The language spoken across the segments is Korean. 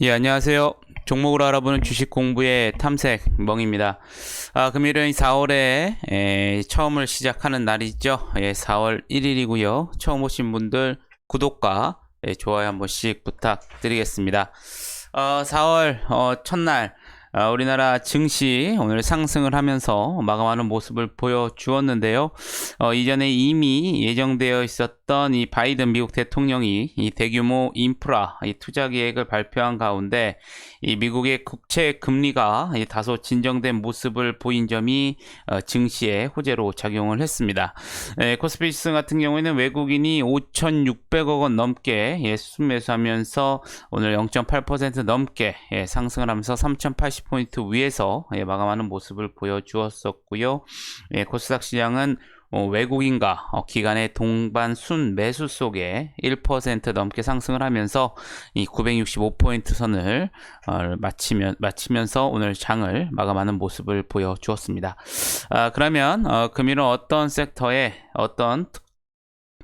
예, 안녕하세요. 종목을 알아보는 주식 공부의 탐색 멍입니다. 아, 금일은 4월에 에, 처음을 시작하는 날이죠. 예, 4월 1일이고요. 처음 오신 분들 구독과 예, 좋아요 한 번씩 부탁드리겠습니다. 어, 4월 어, 첫날 어, 우리나라 증시 오늘 상승을 하면서 마감하는 모습을 보여주었는데요. 어, 이전에 이미 예정되어 있었던 이 바이든 미국 대통령이 이 대규모 인프라 이 투자 계획을 발표한 가운데 이 미국의 국채 금리가 이 다소 진정된 모습을 보인 점이 어, 증시에 호재로 작용을 했습니다. 에, 코스피 지수 같은 경우에는 외국인이 5,600억 원 넘게 예, 순매수하면서 오늘 0.8% 넘게 예, 상승을 하면서 3,080포인트 위에서 예, 마감하는 모습을 보여주었었고요. 예, 코스닥 시장은 어, 외국인과 어, 기관의 동반 순 매수 속에 1% 넘게 상승을 하면서 이 965포인트 선을 어, 마치면, 마치면서 오늘 장을 마감하는 모습을 보여주었습니다. 아, 그러면 어, 금일은 어떤 섹터에 어떤 특,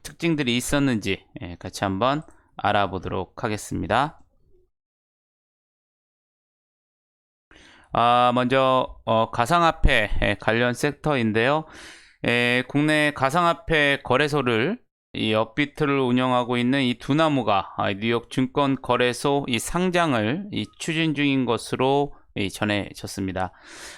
특징들이 있었는지 예, 같이 한번 알아보도록 하겠습니다. 아, 먼저 어, 가상화폐 예, 관련 섹터인데요. 에, 국내 가상화폐 거래소를 이 업비트를 운영하고 있는 이 두나무가 아, 뉴욕 증권 거래소 이 상장을 이 추진 중인 것으로 이 전해졌습니다.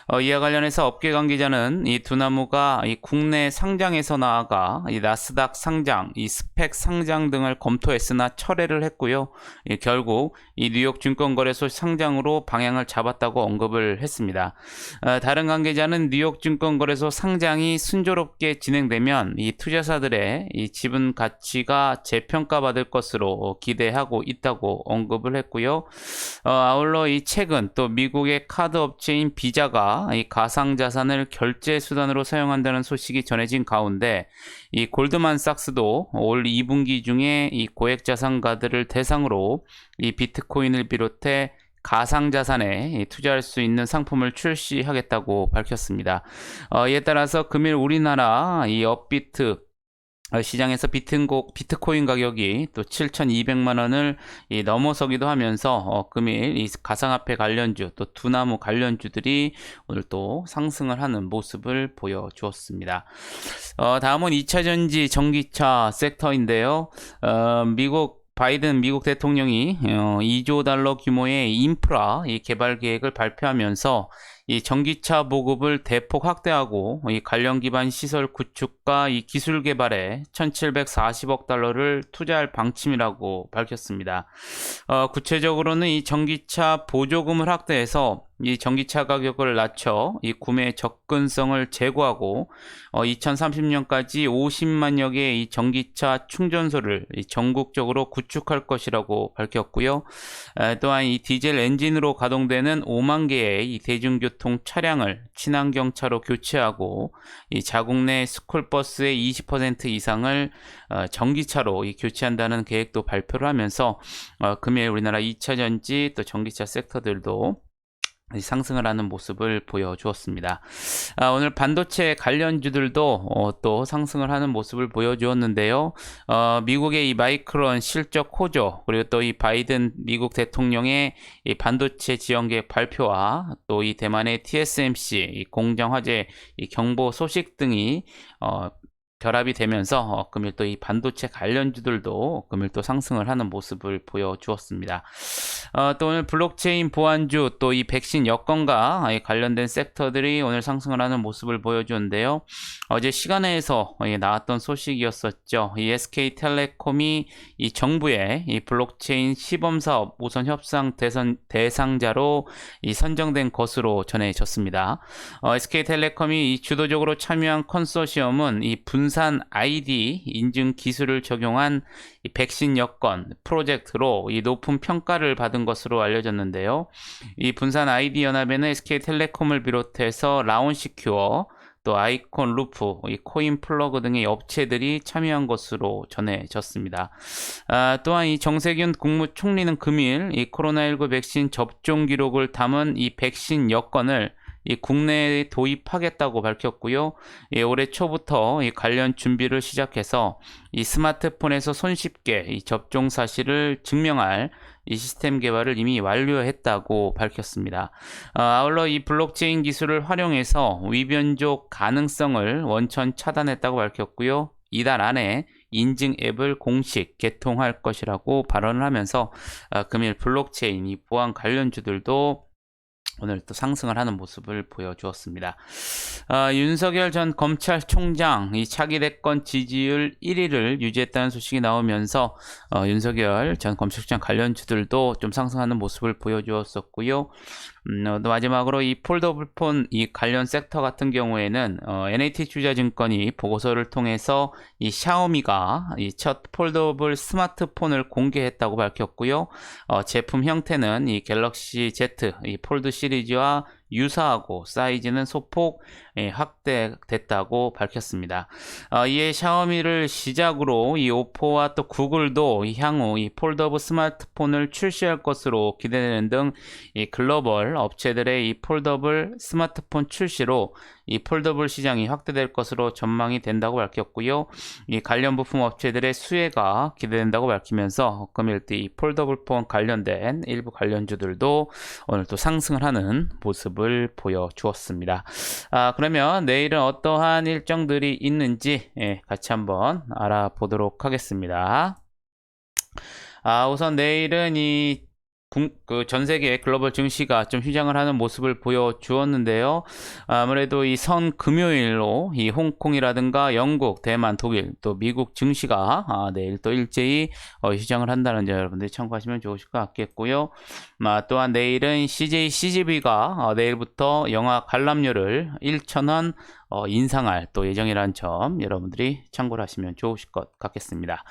어, 이와 관련해서 업계 관계자는 이 두나무가 이 국내 상장에서 나아가 이 나스닥 상장, 이 스펙 상장 등을 검토했으나 철회를 했고요. 이 결국 이 뉴욕 증권거래소 상장으로 방향을 잡았다고 언급을 했습니다. 어, 다른 관계자는 뉴욕 증권거래소 상장이 순조롭게 진행되면 이 투자사들의 이 지분 가치가 재평가받을 것으로 기대하고 있다고 언급을 했고요. 어, 아울러 이 최근 또 미국 의 카드 업체인 비자가 이 가상 자산을 결제 수단으로 사용한다는 소식이 전해진 가운데 이 골드만삭스도 올 2분기 중에 이 고액 자산가들을 대상으로 이 비트코인을 비롯해 가상자산에 투자할 수 있는 상품을 출시하겠다고 밝혔습니다. 어, 이에 따라서 금일 우리나라 이 업비트 어, 시장에서 비트고, 비트코인 가격이 또 7,200만 원을 이 넘어서기도 하면서 어, 금일 이 가상화폐 관련주 또 두나무 관련주들이 오늘 또 상승을 하는 모습을 보여주었습니다. 어, 다음은 2차 전지 전기차 섹터인데요. 어, 미국 바이든 미국 대통령이 어, 2조 달러 규모의 인프라 이 개발 계획을 발표하면서 이 전기차 보급을 대폭 확대하고 이 관련 기반 시설 구축과 이 기술 개발에 1,740억 달러를 투자할 방침이라고 밝혔습니다. 어, 구체적으로는 이 전기차 보조금을 확대해서 이 전기차 가격을 낮춰 이 구매 접근성을 제고하고 어, 2030년까지 50만여 개의 이 전기차 충전소를 이 전국적으로 구축할 것이라고 밝혔고요. 에, 또한 이 디젤 엔진으로 가동되는 5만 개의 이 대중교통 차량을 친환경 차로 교체하고 이 자국 내 스쿨버스의 20% 이상을 어, 전기차로 이 교체한다는 계획도 발표를 하면서 어, 금일 우리나라 2차 전지 또 전기차 섹터들도 상승을 하는 모습을 보여주었습니다. 아, 오늘 반도체 관련주들도 어, 또 상승을 하는 모습을 보여주었는데요. 어, 미국의 이 마이크론 실적 호조 그리고 또 이 바이든 미국 대통령의 이 반도체 지원 계획 발표와 또 이 대만의 TSMC 이 공정 화재 이 경보 소식 등이 어, 결합이 되면서 어, 금일 또 이 반도체 관련주들도 금일 또 상승을 하는 모습을 보여주었습니다. 어, 또 오늘 블록체인 보안주 또 이 백신 여건과 관련된 섹터들이 오늘 상승을 하는 모습을 보여주는데요. 어제 시간에서 나왔던 소식이었었죠. 이 SK텔레콤이 이 정부의 이 블록체인 시범 사업 우선 협상 대선 대상자로 이 선정된 것으로 전해졌습니다. 어, SK텔레콤이 이 주도적으로 참여한 컨소시엄은 이 분산 ID 인증 기술을 적용한 이 백신 여건 프로젝트로 이 높은 평가를 받은 것으로 알려졌는데요. 이 분산 ID 연합에는 SK텔레콤을 비롯해서 라온시큐어 또 아이콘 루프, 이 코인 플러그 등의 업체들이 참여한 것으로 전해졌습니다. 아, 또한 이 정세균 국무총리는 금일 이 코로나19 백신 접종 기록을 담은 이 백신 여건을 이 국내에 도입하겠다고 밝혔고요. 예, 올해 초부터 이 관련 준비를 시작해서 이 스마트폰에서 손쉽게 이 접종 사실을 증명할 이 시스템 개발을 이미 완료했다고 밝혔습니다. 어, 아울러 이 블록체인 기술을 활용해서 위변족 가능성을 원천 차단했다고 밝혔고요. 이달 안에 인증 앱을 공식 개통할 것이라고 발언을 하면서 어, 금일 블록체인 이 보안 관련주들도 오늘 또 상승을 하는 모습을 보여주었습니다. 아, 윤석열 전 검찰총장 이 차기 대권 지지율 1위를 유지했다는 소식이 나오면서 어, 윤석열 전 검찰총장 관련주들도 좀 상승하는 모습을 보여주었었고요. 음, 어, 또 마지막으로 이 폴더블폰 이 관련 섹터 같은 경우에는 어, NAT 투자증권이 보고서를 통해서 이 샤오미가 이 첫 폴더블 스마트폰을 공개했다고 밝혔고요. 어, 제품 형태는 이 갤럭시 Z 이 폴드 시리즈와 유사하고 사이즈는 소폭 예, 확대됐다고 밝혔습니다. 어, 이에 샤오미를 시작으로 이 오포와 또 구글도 이 향후 이 폴더블 스마트폰을 출시할 것으로 기대되는 등 이 글로벌 업체들의 이 폴더블 스마트폰 출시로 이 폴더블 시장이 확대될 것으로 전망이 된다고 밝혔고요. 이 관련 부품 업체들의 수혜가 기대된다고 밝히면서 금일때 이 폴더블 폰 관련된 일부 관련주들도 오늘 또 상승을 하는 모습을 보여주었습니다. 아, 그러면 내일은 어떠한 일정들이 있는지 예, 같이 한번 알아보도록 하겠습니다. 아, 우선 내일은 이 그전 세계 글로벌 증시가 좀 휴장을 하는 모습을 보여주었는데요. 아무래도 이 선 금요일로 이 홍콩이라든가 영국, 대만, 독일, 또 미국 증시가 아, 내일 또 일제히 어, 휴장을 한다는 점 여러분들이 참고하시면 좋으실 것 같겠고요. 아, 또한 내일은 CJ CGV가 어, 내일부터 영화 관람료를 1,000원 어, 인상할 또 예정이라는 점 여러분들이 참고를 하시면 좋으실 것 같겠습니다.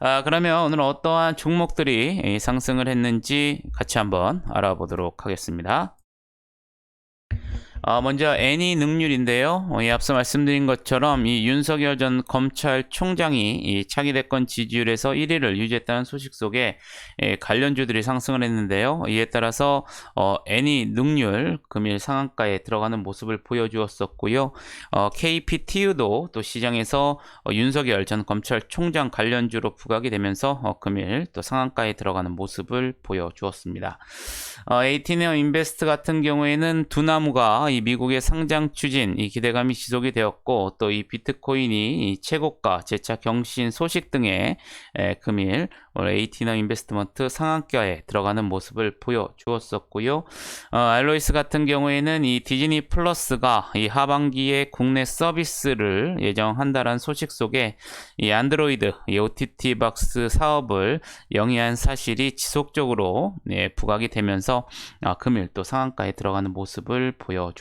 아, 그러면 오늘 어떠한 종목들이 상승을 했는지 같이 한번 알아보도록 하겠습니다. 어, 먼저 애니 능률인데요. 어, 이 앞서 말씀드린 것처럼 이 윤석열 전 검찰총장이 이 차기 대권 지지율에서 1위를 유지했다는 소식 속에 예, 관련주들이 상승을 했는데요. 이에 따라서 어, 애니 능률 금일 상한가에 들어가는 모습을 보여주었었고요. 어, KPTU도 또 시장에서 어, 윤석열 전 검찰총장 관련주로 부각이 되면서 어, 금일 또 상한가에 들어가는 모습을 보여주었습니다. 어, 에이티네어 인베스트 같은 경우에는 두나무가 이 미국의 상장 추진 이 기대감이 지속이 되었고 또 이 비트코인이 이 최고가 재차 경신 소식 등의 에, 금일 에이티너 인베스트먼트 상한가에 들어가는 모습을 보여주었었고요. 어, 알로이스 같은 경우에는 이 디즈니 플러스가 이 하반기에 국내 서비스를 예정한다는 소식 속에 이 안드로이드 이 OTT 박스 사업을 영위한 사실이 지속적으로 예, 부각이 되면서 아, 금일 또 상한가에 들어가는 모습을 보여주었습니다.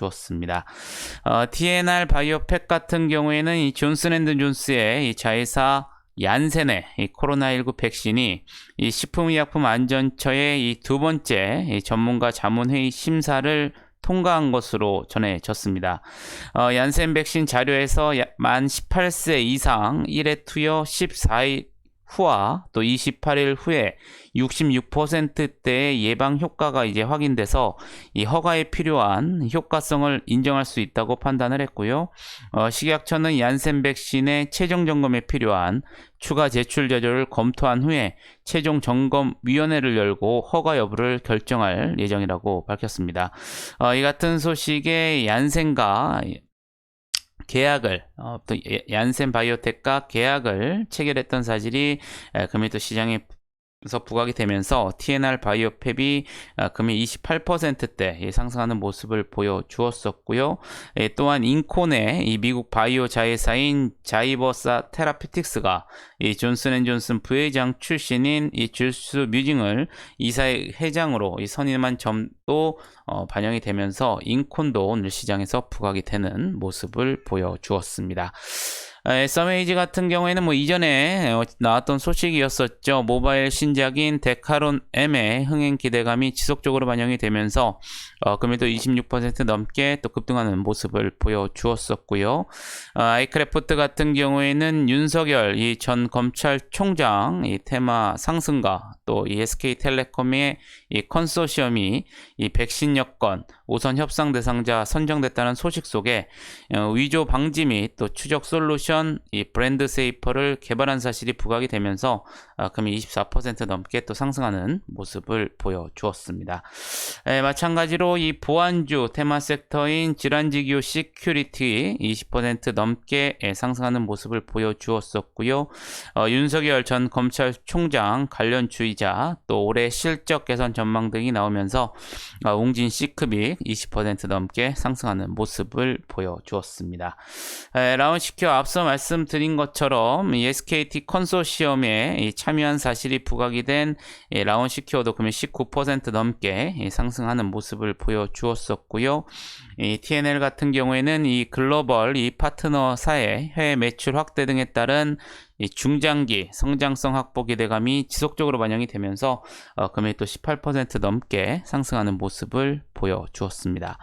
어, TNR 바이오팩 같은 경우에는 이 존슨앤드존스의 이 자회사 얀센의 코로나19 백신이 이 식품의약품 안전처의 이 두 번째 이 전문가 자문회의 심사를 통과한 것으로 전해졌습니다. 어, 얀센 백신 자료에서 만 18세 이상 1회 투여 14일 후와 또 28일 후에 66%대의 예방 효과가 이제 확인돼서 이 허가에 필요한 효과성을 인정할 수 있다고 판단을 했고요. 어, 식약처는 얀센 백신의 최종 점검에 필요한 추가 제출 자료를 검토한 후에 최종 점검 위원회를 열고 허가 여부를 결정할 예정이라고 밝혔습니다. 어, 이 같은 소식에 얀센과 계약을 어, 또 얀센 바이오텍과 계약을 체결했던 사실이 금일 또 시장에 서 부각이 되면서 TNR 바이오팹이 아, 금일 28%대 상승하는 모습을 보여주었었고요. 예, 또한 인콘의 이 미국 바이오 자회사인 자이버사 테라피틱스가 이 존슨앤존슨 부회장 출신인 이 줄스 뮤징을 이사의 회장으로 이 선임한 점도 어, 반영이 되면서 인콘도 오늘 시장에서 부각이 되는 모습을 보여주었습니다. 에, 서메이지 같은 경우에는 뭐 이전에 어, 나왔던 소식이었었죠. 모바일 신작인 데카론 M의 흥행 기대감이 지속적으로 반영이 되면서 어, 금일도 26% 넘게 또 급등하는 모습을 보여주었었고요. 어, 아이크래프트 같은 경우에는 윤석열 이 전 검찰총장 이 테마 상승과 또 이 SK텔레콤의 이 컨소시엄이 이 백신 여건 우선 협상 대상자 선정됐다는 소식 속에 어, 위조 방지 및 또 추적 솔루션 이 브랜드 세이퍼를 개발한 사실이 부각이 되면서 어, 금이 24% 넘게 또 상승하는 모습을 보여주었습니다. 에, 마찬가지로 이 보안주 테마 섹터인 질환지교 시큐리티 20% 넘게 예, 상승하는 모습을 보여주었었고요. 어, 윤석열 전 검찰총장 관련 주의 자 또 올해 실적 개선 전망 등이 나오면서 어, 웅진 C급이 20% 넘게 상승하는 모습을 보여주었습니다. 에, 라운시큐 앞서 말씀드린 것처럼 이 SKT 컨소시엄에 이 참여한 사실이 부각이 된이 라운시큐어도 금일 19% 넘게 이 상승하는 모습을 보여주었었고요. 이 TNL 같은 경우에는 이 글로벌 이 파트너사의 해외 매출 확대 등에 따른 이 중장기 성장성 확보 기대감이 지속적으로 반영이 되면서 어, 금일 또 18% 넘게 상승하는 모습을 보여주었습니다.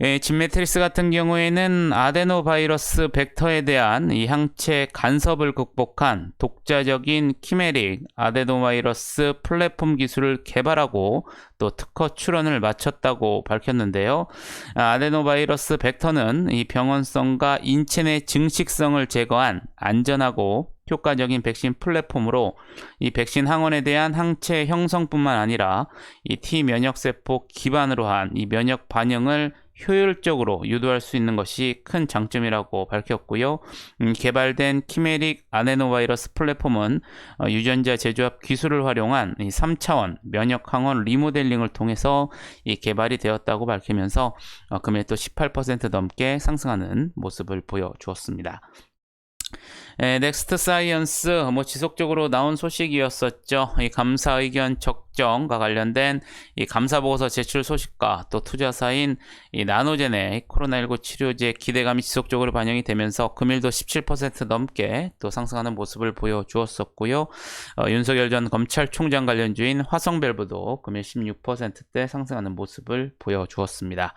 예, 진메트리스 같은 경우에는 아데노 바이러스 벡터에 대한 이 항체 간섭을 극복한 독자적인 키메릭 아데노 바이러스 플랫폼 기술을 개발하고 또 특허 출원을 마쳤다고 밝혔는데요. 아, 아데노 바이러스 벡터는 이 병원성과 인체 내 증식성을 제거한 안전하고 효과적인 백신 플랫폼으로 이 백신 항원에 대한 항체 형성뿐만 아니라 이 T 면역 세포 기반으로 한 이 면역 반응을 효율적으로 유도할 수 있는 것이 큰 장점이라고 밝혔고요. 음, 개발된 키메릭 아데노바이러스 플랫폼은 어, 유전자 제조합 기술을 활용한 이 3차원 면역 항원 리모델링을 통해서 이 개발이 되었다고 밝히면서 어, 금일 또 18% 넘게 상승하는 모습을 보여주었습니다. 에, 넥스트 사이언스 뭐 지속적으로 나온 소식이었었죠. 이 감사 의견 적 정과 관련된 이 감사 보고서 제출 소식과 또 투자사인 이 나노젠의 코로나19 치료제 기대감이 지속적으로 반영이 되면서 금일도 17% 넘게 또 상승하는 모습을 보여주었었고요. 어, 윤석열 전 검찰총장 관련주인 화성밸브도 금일 16%대 상승하는 모습을 보여주었습니다.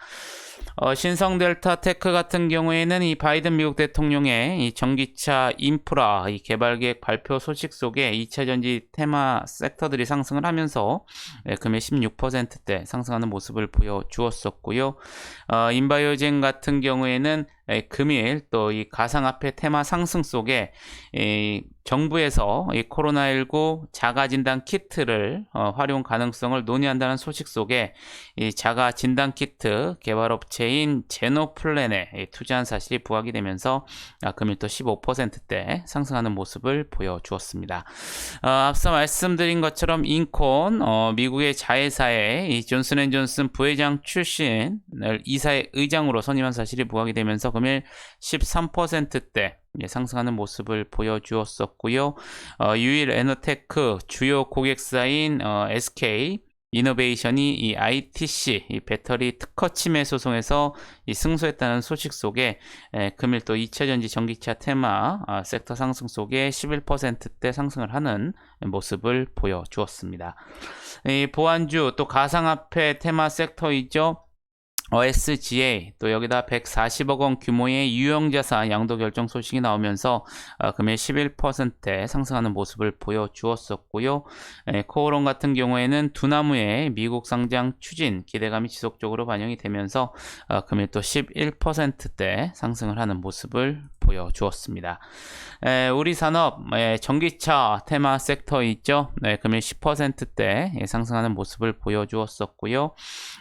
어, 신성 델타 테크 같은 경우에는 이 바이든 미국 대통령의 이 전기차 인프라 이 개발 계획 발표 소식 속에 2차 전지 테마 섹터들이 상승을 하면서 예, 금일 16%대 상승하는 모습을 보여주었었고요. 어, 인바이오젠 같은 경우에는 예, 금일 또 이 가상화폐 테마 상승 속에 이 정부에서 이 코로나19 자가 진단 키트를 어, 활용 가능성을 논의한다는 소식 속에 이 자가 진단 키트 개발 업체인 제노플랜에 투자한 사실이 부각이 되면서 아, 금일 또 15%대 상승하는 모습을 보여주었습니다. 어, 앞서 말씀드린 것처럼 인콘 어, 미국의 자회사의 이 존슨앤존슨 부회장 출신을 이사의 의장으로 선임한 사실이 부각이 되면서 금일 13%대 예, 상승하는 모습을 보여주었었고요. 어, 유일 에너테크 주요 고객사인 어, SK 이노베이션이 이 ITC 이 배터리 특허 침해 소송에서 이 승소했다는 소식 속에 에, 금일 또 2차전지 전기차 테마 아, 섹터 상승 속에 11%대 상승을 하는 모습을 보여주었습니다. 이 보안주 또 가상화폐 테마 섹터이죠. OSGA 또 여기다 140억 원 규모의 유형자산 양도 결정 소식이 나오면서 어, 금일 11%대 상승하는 모습을 보여주었었고요. 에, 코오론 같은 경우에는 두나무의 미국 상장 추진 기대감이 지속적으로 반영이 되면서 어, 또 11%대 상승을 하는 모습을 보여주었습니다. 에, 우리 산업 에, 전기차 테마 섹터 있죠. 네, 금일 10%대 상승하는 모습을 보여주었었고요.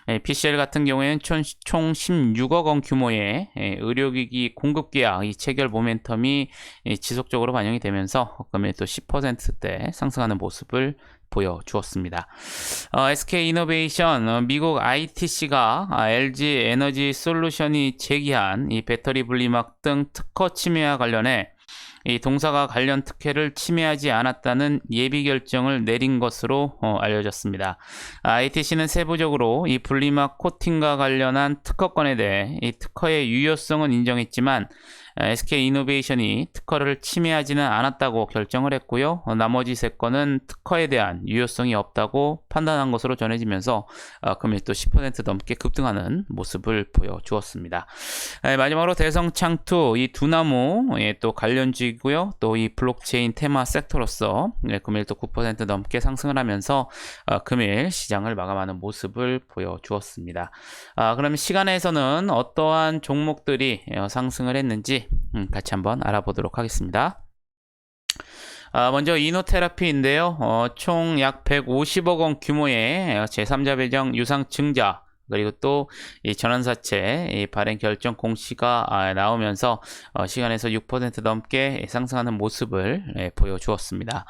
에, PCL 같은 경우에는 총, 총 16억 원 규모의 에, 의료기기 공급 계약 이 체결 모멘텀이 에, 지속적으로 반영이 되면서 금일 또 10%대 상승하는 모습을 보여주었습니다. 어, SK 이노베이션 어, 미국 ITC가 아, LG 에너지 솔루션이 제기한 이 배터리 분리막 등 특허 침해와 관련해 이 동사가 관련 특혜를 침해하지 않았다는 예비 결정을 내린 것으로 어, 알려졌습니다. ITC는 세부적으로 이 분리막 코팅과 관련한 특허권에 대해 이 특허의 유효성은 인정했지만 SK 이노베이션이 특허를 침해하지는 않았다고 결정을 했고요. 어, 나머지 세 건은 특허에 대한 유효성이 없다고 판단한 것으로 전해지면서 어, 금일 또 10% 넘게 급등하는 모습을 보여주었습니다. 에, 마지막으로 대성창투 이 두나무 예, 또 관련주이고요. 또 이 블록체인 테마 섹터로서 예, 금일 또 9% 넘게 상승을 하면서 어, 금일 시장을 마감하는 모습을 보여주었습니다. 아, 그러면 시간에서는 어떠한 종목들이 어, 상승을 했는지 음, 같이 한번 알아보도록 하겠습니다. 아, 먼저 이노테라피인데요. 어, 총 약 150억 원 규모의 제3자 배정 유상 증자 그리고 또 이 전환사채 이 발행 결정 공시가 아, 나오면서 어, 시간에서 6% 넘게 상승하는 모습을 예, 보여주었습니다.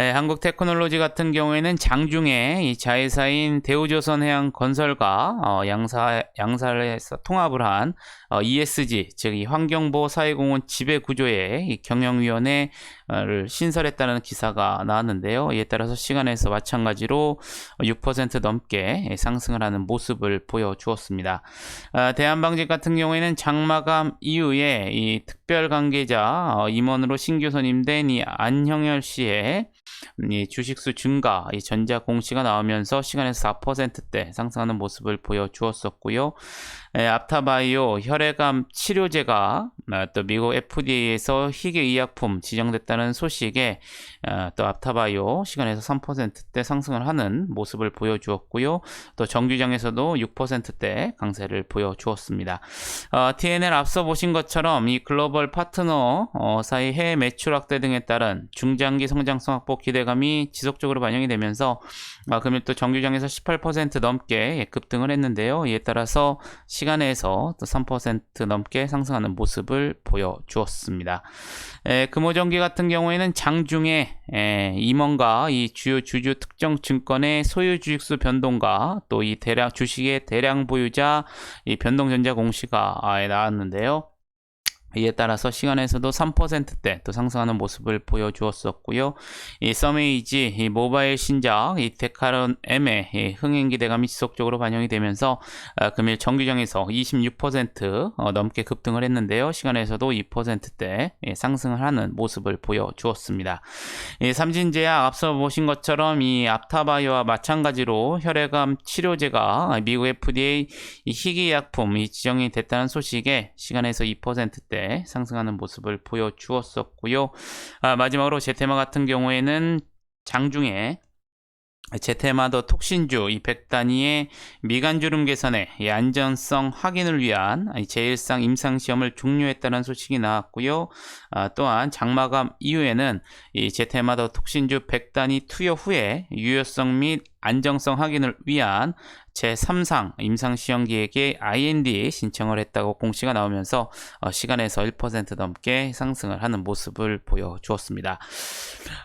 예, 한국 테크놀로지 같은 경우에는 장중에 이 자회사인 대우조선해양 건설과 어, 양사 양사를 해서 통합을 한 어, ESG 즉 이 환경보호 사회공헌 지배 구조의 이 경영위원회 를 신설했다는 기사가 나왔는데요. 이에 따라서 시간에서 마찬가지로 6% 넘게 상승을 하는 모습을 보여주었습니다. 아, 대한방직 같은 경우에는 장마감 이후에 이 특별 관계자 어, 임원으로 신규 선임된 이 안형열 씨의 이 주식수 증가, 이 전자 공시가 나오면서 시간에서 4%대 상승하는 모습을 보여주었었고요. 에, 앞타바이오 혈액암 치료제가 아, 또 미국 FDA에서 희귀 의약품 지정됐다는 소식에 아, 또 앞타바이오 시간에서 3%대 상승을 하는 모습을 보여주었고요. 또 정규장에서도 6%대 강세를 보여주었습니다. 어, TNL 앞서 보신 것처럼 이 글로벌 파트너 어, 사이 해외 매출 확대 등에 따른 중장기 성장성 확보 기대감이 지속적으로 반영이 되면서 아, 금일 또 정규장에서 18% 넘게 급등을 했는데요. 이에 따라서 시 간에서 또 3% 넘게 상승하는 모습을 보여주었습니다. 에, 금호전기 같은 경우에는 장중에 에, 임원과 이 주요 주주 특정 증권의 소유 주식수 변동과 또 이 대량 주식의 대량 보유자 이 변동 전자 공시가 아, 나왔는데요. 이에 따라서 시간에서도 3%대 또 상승하는 모습을 보여주었었고요. 이 서메이지, 이 모바일 신작, 이 데카론 M의 이 흥행 기대감이 지속적으로 반영이 되면서 아, 금일 정규장에서 26% 어, 넘게 급등을 했는데요. 시간에서도 2%대 예, 상승을 하는 모습을 보여주었습니다. 이 삼진제약 앞서 보신 것처럼 이 앞타바이오와 마찬가지로 혈액암 치료제가 미국 FDA 이 희귀약품 이 지정이 됐다는 소식에 시간에서 2%대 상승하는 모습을 보여주었었고요. 아, 마지막으로 제테마 같은 경우에는 장중에 제테마 더 톡신주 이 100단위의 미간주름 개선의 이 안전성 확인을 위한 이 제1상 임상시험을 종료했다는 소식이 나왔고요. 아, 또한 장마감 이후에는 이 제테마 더 톡신주 100단위 투여 후에 유효성 및 안정성 확인을 위한 제3상 임상시험기획에 IND 신청을 했다고 공시가 나오면서 어, 시간에서 1% 넘게 상승을 하는 모습을 보여주었습니다.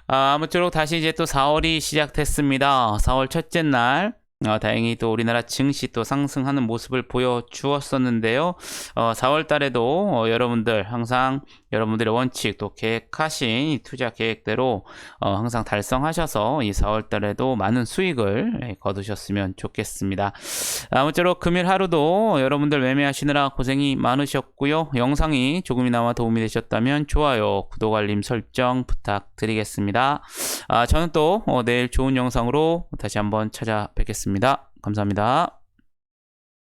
아, 아무쪼록 다시 이제 또 4월이 시작됐습니다. 4월 첫째 날 어, 다행히 또 우리나라 증시 또 상승하는 모습을 보여주었었는데요. 어, 4월 달에도 어, 여러분들 항상 여러분들의 원칙 또 계획하신 이 투자 계획대로 어, 항상 달성하셔서 이 4월 달에도 많은 수익을 예, 거두셨으면 좋겠습니다. 아무쪼록 금일 하루도 여러분들 매매하시느라 고생이 많으셨고요. 영상이 조금이나마 도움이 되셨다면 좋아요, 구독, 알림 설정 부탁드리겠습니다. 아, 저는 또 어, 내일 좋은 영상으로 다시 한번 찾아뵙겠습니다. 감사합니다.